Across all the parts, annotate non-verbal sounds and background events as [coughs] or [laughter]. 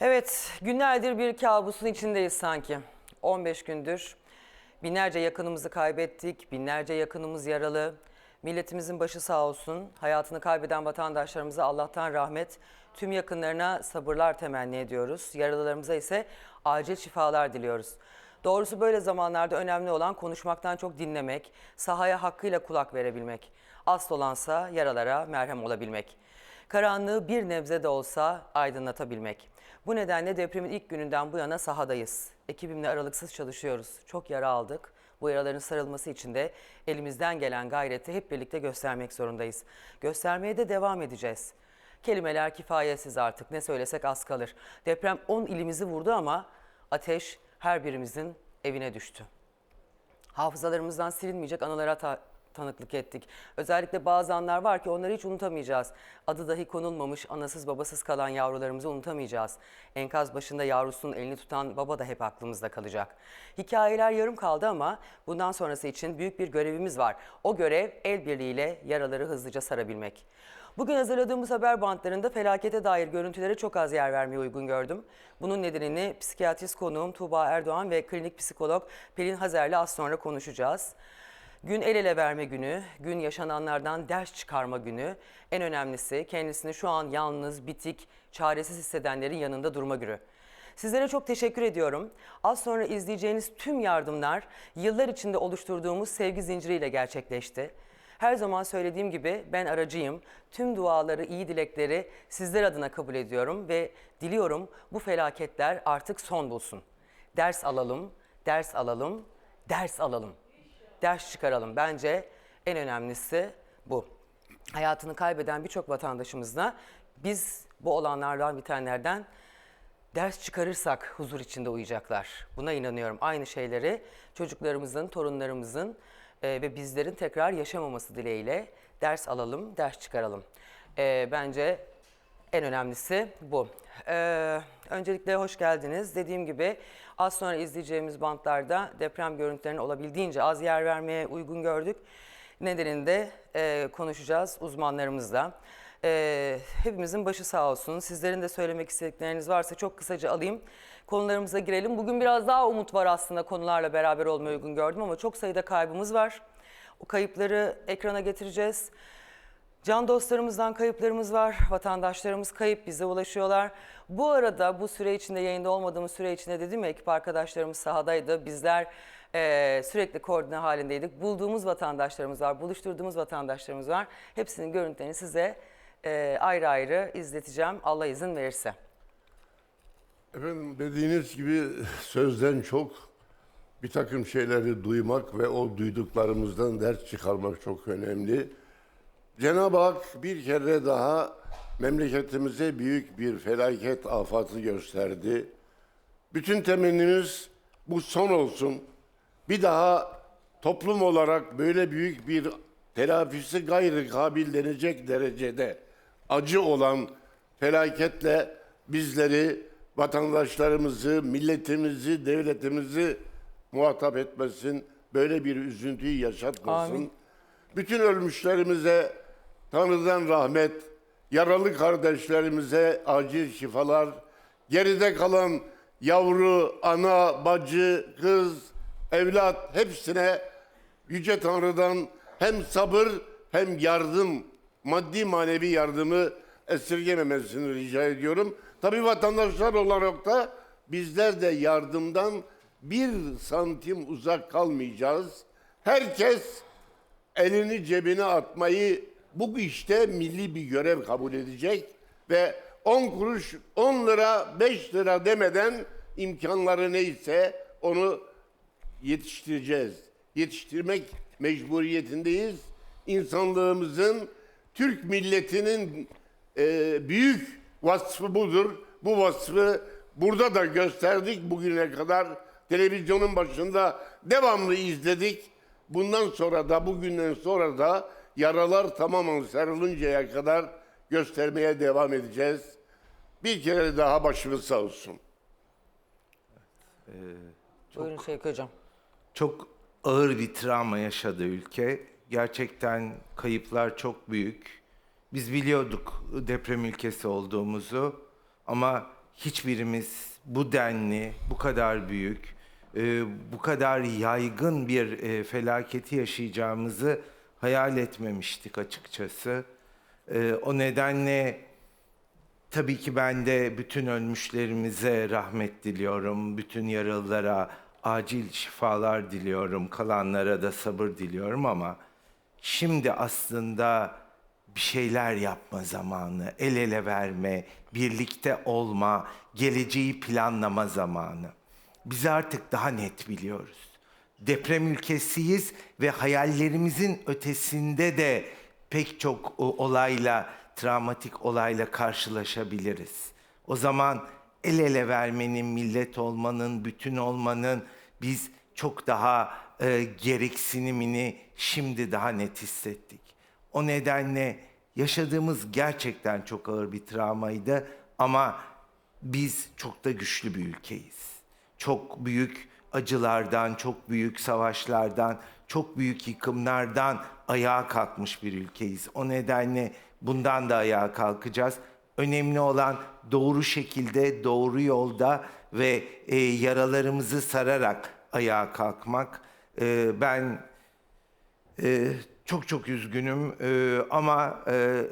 Evet, günlerdir bir kabusun içindeyiz sanki. 15 gündür binlerce yakınımızı kaybettik, binlerce yakınımız yaralı. Milletimizin başı sağ olsun. Hayatını kaybeden vatandaşlarımıza Allah'tan rahmet, tüm yakınlarına sabırlar temenni ediyoruz. Yaralılarımıza ise acil şifalar diliyoruz. Doğrusu böyle zamanlarda önemli olan konuşmaktan çok dinlemek, sahaya hakkıyla kulak verebilmek. Asıl olansa yaralara merhem olabilmek. Karanlığı bir nebze de olsa aydınlatabilmek. Bu nedenle depremin ilk gününden bu yana sahadayız. Ekibimle aralıksız çalışıyoruz. Çok yara aldık. Bu yaraların sarılması için de elimizden gelen gayreti hep birlikte göstermek zorundayız. Göstermeye de devam edeceğiz. Kelimeler kifayetsiz artık. Ne söylesek az kalır. Deprem 10 ilimizi vurdu ama ateş her birimizin evine düştü hafızalarımızdan silinmeyecek anılara tanıklık ettik. Özellikle bazı anlar var ki onları hiç unutamayacağız. Adı dahi konulmamış anasız babasız kalan yavrularımızı unutamayacağız. Enkaz başında yavrusunun elini tutan baba da hep aklımızda kalacak. Hikayeler yarım kaldı ama bundan sonrası için büyük bir görevimiz var. O görev el birliğiyle yaraları hızlıca sarabilmek. Bugün hazırladığımız haber bantlarında felakete dair görüntülere çok az yer vermeyi uygun gördüm. Bunun nedenini psikiyatrist konuğum Tuğba Erdoğan ve klinik psikolog Pelin Hazer'le az sonra konuşacağız. Gün el ele verme günü, gün yaşananlardan ders çıkarma günü, en önemlisi kendisini şu an yalnız, bitik, çaresiz hissedenlerin yanında durma günü. Sizlere çok teşekkür ediyorum. Az sonra izleyeceğiniz tüm yardımlar yıllar içinde oluşturduğumuz sevgi zinciriyle gerçekleşti. Her zaman söylediğim gibi ben aracıyım. Tüm duaları, iyi dilekleri sizler adına kabul ediyorum ve diliyorum bu felaketler artık son bulsun. Ders alalım, ders alalım, ders alalım. Ders çıkaralım. Bence en önemlisi bu. Hayatını kaybeden birçok vatandaşımızla biz bu olanlardan bitenlerden ders çıkarırsak huzur içinde uyuyacaklar. Buna inanıyorum. Aynı şeyleri çocuklarımızın, torunlarımızın e, ve bizlerin tekrar yaşamaması dileğiyle ders alalım, ders çıkaralım. E, bence en önemlisi bu. E, öncelikle hoş geldiniz. Dediğim gibi az sonra izleyeceğimiz bantlarda deprem görüntülerine olabildiğince az yer vermeye uygun gördük. Nedenini de e, konuşacağız uzmanlarımızla. Ee, hepimizin başı sağ olsun. Sizlerin de söylemek istedikleriniz varsa çok kısaca alayım. Konularımıza girelim. Bugün biraz daha umut var aslında konularla beraber olmaya uygun gördüm ama çok sayıda kaybımız var. O kayıpları ekrana getireceğiz. Can dostlarımızdan kayıplarımız var. Vatandaşlarımız kayıp bize ulaşıyorlar. Bu arada bu süre içinde yayında olmadığımız süre içinde dedim ya ekip arkadaşlarımız sahadaydı. Bizler eee, sürekli koordine halindeydik. Bulduğumuz vatandaşlarımız var, buluşturduğumuz vatandaşlarımız var. Hepsinin görüntülerini size eee, ayrı ayrı izleteceğim Allah izin verirse. Efendim dediğiniz gibi sözden çok bir takım şeyleri duymak ve o duyduklarımızdan ders çıkarmak çok önemli. Cenab-ı Hak bir kere daha memleketimize büyük bir felaket afatı gösterdi. Bütün temennimiz bu son olsun. Bir daha toplum olarak böyle büyük bir telafisi gayrı kabil denecek derecede acı olan felaketle bizleri, vatandaşlarımızı, milletimizi, devletimizi muhatap etmesin. Böyle bir üzüntüyü yaşatmasın. Amin. Bütün ölmüşlerimize Tanrı'dan rahmet, yaralı kardeşlerimize acil şifalar, geride kalan yavru, ana, bacı, kız, evlat hepsine Yüce Tanrı'dan hem sabır hem yardım, maddi manevi yardımı esirgememesini rica ediyorum. Tabii vatandaşlar olarak da bizler de yardımdan bir santim uzak kalmayacağız. Herkes elini cebine atmayı bu işte milli bir görev kabul edecek ve 10 kuruş, 10 lira, 5 lira demeden imkanları neyse onu yetiştireceğiz. Yetiştirmek mecburiyetindeyiz. İnsanlığımızın, Türk milletinin e, büyük vasfı budur. Bu vasfı burada da gösterdik bugüne kadar. Televizyonun başında devamlı izledik. Bundan sonra da bugünden sonra da yaralar tamamen sarılıncaya kadar göstermeye devam edeceğiz. Bir kere daha başımız sağ olsun. Buyurun Şevki Hocam. Çok ağır bir travma yaşadı ülke. Gerçekten kayıplar çok büyük. Biz biliyorduk deprem ülkesi olduğumuzu ama hiçbirimiz bu denli, bu kadar büyük, e, bu kadar yaygın bir e, felaketi yaşayacağımızı hayal etmemiştik açıkçası. E, o nedenle tabii ki ben de bütün ölmüşlerimize rahmet diliyorum. Bütün yaralılara acil şifalar diliyorum. Kalanlara da sabır diliyorum ama şimdi aslında bir şeyler yapma zamanı, el ele verme, birlikte olma, geleceği planlama zamanı. Biz artık daha net biliyoruz. Deprem ülkesiyiz ve hayallerimizin ötesinde de pek çok o, olayla, travmatik olayla karşılaşabiliriz. O zaman el ele vermenin, millet olmanın, bütün olmanın biz çok daha e, gereksinimini şimdi daha net hissettik. O nedenle yaşadığımız gerçekten çok ağır bir travmaydı ama biz çok da güçlü bir ülkeyiz. Çok büyük acılardan, çok büyük savaşlardan, çok büyük yıkımlardan ayağa kalkmış bir ülkeyiz. O nedenle bundan da ayağa kalkacağız. Önemli olan doğru şekilde, doğru yolda ve e, yaralarımızı sararak ayağa kalkmak. E, ben ee, çok çok üzgünüm Ee, ama e,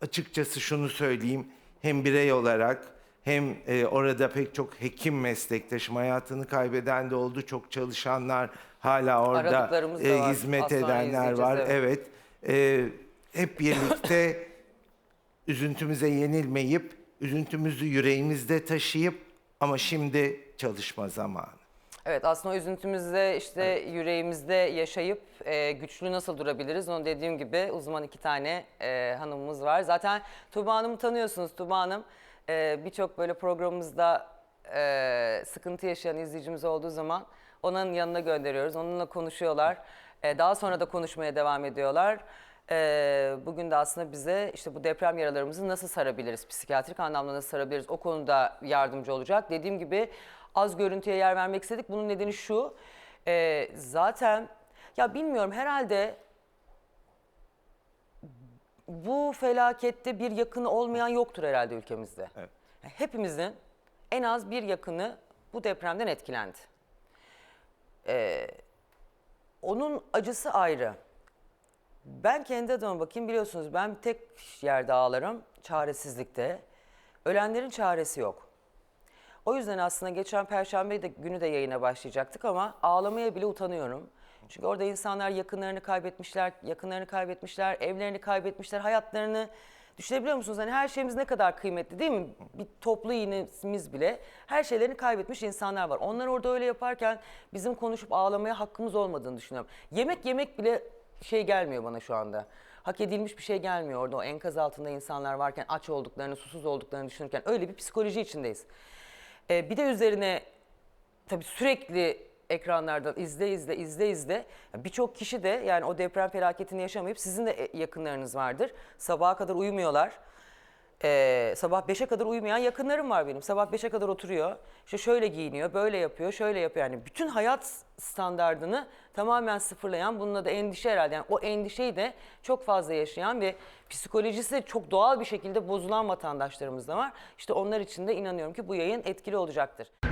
açıkçası şunu söyleyeyim. Hem birey olarak hem e, orada pek çok hekim meslektaşım hayatını kaybeden de oldu. Çok çalışanlar hala orada Aradıklarımız da e, var. hizmet edenler izleyeceğiz, var. evet. Evet. Ee, hep birlikte [coughs] üzüntümüze yenilmeyip üzüntümüzü yüreğimizde taşıyıp ama şimdi çalışma zamanı. Evet aslında o üzüntümüzde işte yüreğimizde yaşayıp e, güçlü nasıl durabiliriz? Onu dediğim gibi uzman iki tane e, hanımımız var. Zaten Tuba Hanım'ı tanıyorsunuz. Tuba Hanım e, birçok böyle programımızda e, sıkıntı yaşayan izleyicimiz olduğu zaman onun yanına gönderiyoruz. Onunla konuşuyorlar. E, daha sonra da konuşmaya devam ediyorlar. E, bugün de aslında bize işte bu deprem yaralarımızı nasıl sarabiliriz? Psikiyatrik anlamda nasıl sarabiliriz? O konuda yardımcı olacak. Dediğim gibi az görüntüye yer vermek istedik. Bunun nedeni şu. e, zaten ya bilmiyorum herhalde bu felakette bir yakını olmayan yoktur herhalde ülkemizde. Evet. Hepimizin en az bir yakını bu depremden etkilendi. Ee, onun acısı ayrı. Ben kendi adıma bakayım biliyorsunuz ben tek yerde ağlarım çaresizlikte. Ölenlerin çaresi yok. O yüzden aslında geçen perşembe de günü de yayına başlayacaktık ama ağlamaya bile utanıyorum. Çünkü orada insanlar yakınlarını kaybetmişler, yakınlarını kaybetmişler, evlerini kaybetmişler, hayatlarını düşünebiliyor musunuz? Hani her şeyimiz ne kadar kıymetli değil mi? Bir toplu iğnemiz bile her şeylerini kaybetmiş insanlar var. Onlar orada öyle yaparken bizim konuşup ağlamaya hakkımız olmadığını düşünüyorum. Yemek yemek bile şey gelmiyor bana şu anda. Hak edilmiş bir şey gelmiyor orada o enkaz altında insanlar varken aç olduklarını, susuz olduklarını düşünürken öyle bir psikoloji içindeyiz. Ee, bir de üzerine tabii sürekli ekranlardan izle izle izle izle birçok kişi de yani o deprem felaketini yaşamayıp sizin de e, yakınlarınız vardır. Sabaha kadar uyumuyorlar. Ee, sabah 5'e kadar uyumayan yakınlarım var benim. Sabah 5'e kadar oturuyor. İşte şöyle giyiniyor, böyle yapıyor, şöyle yapıyor. Yani bütün hayat standardını tamamen sıfırlayan, bununla da endişe herhalde. Yani o endişeyi de çok fazla yaşayan ve psikolojisi çok doğal bir şekilde bozulan vatandaşlarımız da var. İşte onlar için de inanıyorum ki bu yayın etkili olacaktır.